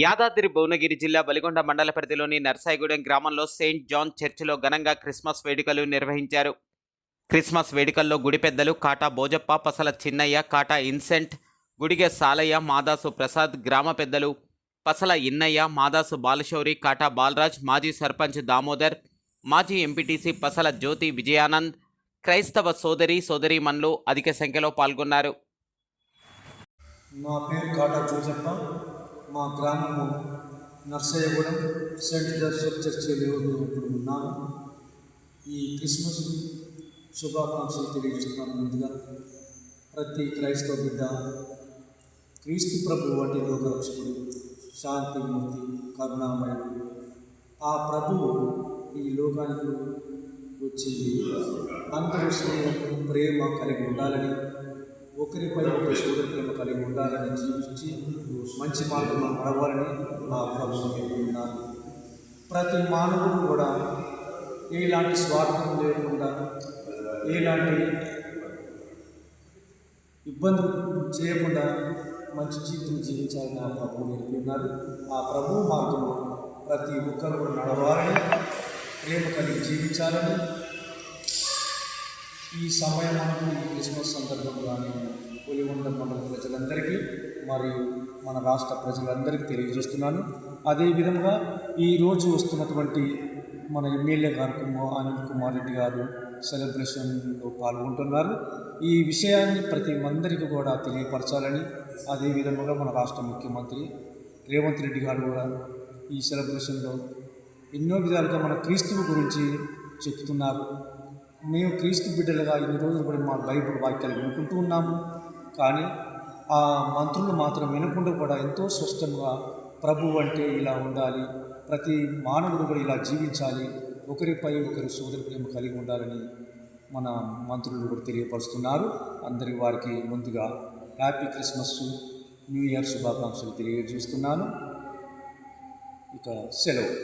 యాదాద్రి భువనగిరి జిల్లా బలిగొండ మండల పరిధిలోని నర్సాయిగూడెం గ్రామంలో సెయింట్ జాన్ చర్చిలో ఘనంగా క్రిస్మస్ వేడుకలు నిర్వహించారు. క్రిస్మస్ వేడుకల్లో గుడి పెద్దలు కాటా బోజప్ప పసల చిన్నయ్య కాటా ఇన్సెంట్ గుడిగె సాలయ్య మాదాసు ప్రసాద్ గ్రామ పెద్దలు పసల ఇన్నయ్య మాదాసు బాలశౌరి కాటా బాలరాజ్ మాజీ సర్పంచ్ దామోదర్ మాజీ ఎంపీటీసీ పసల జ్యోతి విజయానంద్ క్రైస్తవ సోదరి సోదరీమణులు అధిక సంఖ్యలో పాల్గొన్నారు. నా పేరు కాటా జోజప్ప మా గ్రామము నర్సయ్యగూడెం సెయింట్ జోసెఫ్ చర్చిలో ఇప్పుడు ఉన్నాము. ఈ క్రిస్మస్ శుభాకాంక్షలు తెలియజేస్తున్నాను ముందుగా. ప్రతి క్రైస్తవ బిడ్డ క్రీస్తు ప్రభు వంటి లోకరక్షకుడు శాంతిమూర్తి కరుణామయుడు ఆ ప్రభువు ఈ లోకానికి వచ్చింది అందరూ స్నేహం ప్రేమ కలిగి ఉండాలని ఒకరిపై ఒకరి సూర్య ప్రేమ కలిగి ఉండాలని జీవించి మంచి మార్గంలో నడవాలని నా ప్రభువు నేర్పుతున్నారు ప్రతి మానవుడు కూడా ఎలాంటి స్వార్థం లేకుండా ఎలాంటి ఇబ్బంది చేయకుండా మంచి జీవితం జీవించాలని ఆ ప్రభువు నేర్పుతున్నారు ఆ ప్రభు మార్గంలో ప్రతి ఒక్కరు కూడా నడవాలని ప్రేమ కలిగి జీవించాలని ఈ సమయం అంటూ ఈ క్రిస్మస్ సందర్భంగా నేను ఒలిగొండ మండల ప్రజలందరికీ మరియు మన రాష్ట్ర ప్రజలందరికీ తెలియజేస్తున్నాను. అదేవిధంగా ఈరోజు వస్తున్నటువంటి మన ఎమ్మెల్యే గారు కుమార్ అనిల్ కుమార్ రెడ్డి గారు సెలబ్రేషన్లో పాల్గొంటున్నారు. ఈ విషయాన్ని ప్రతి మందరికి కూడా తెలియపరచాలని అదేవిధంగా మన రాష్ట్ర ముఖ్యమంత్రి రేవంత్ రెడ్డి గారు కూడా ఈ సెలబ్రేషన్లో ఎన్నో విధాలుగా మన క్రీస్తువు గురించి చెప్తున్నారు. మేము క్రీస్తు బిడ్డలుగా ఇన్ని రోజులు కూడా మా బైబుల్ వాక్యాలు వినుకుంటూ ఉన్నాము. కానీ ఆ మంత్రులు మాత్రం వినకుండా కూడా ఎంతో స్పష్టంగా ప్రభు అంటే ఇలా ఉండాలి ప్రతి మానవుడు కూడా ఇలా జీవించాలి ఒకరిపై ఒకరి సోదరి ప్రేమ కలిగి ఉండాలని మన మంత్రులు కూడా తెలియపరుస్తున్నారు. అందరి వారికి ముందుగా హ్యాపీ క్రిస్మస్ న్యూ ఇయర్ శుభాకాంక్షలు తెలియజేస్తున్నాను. ఇక సెలవు.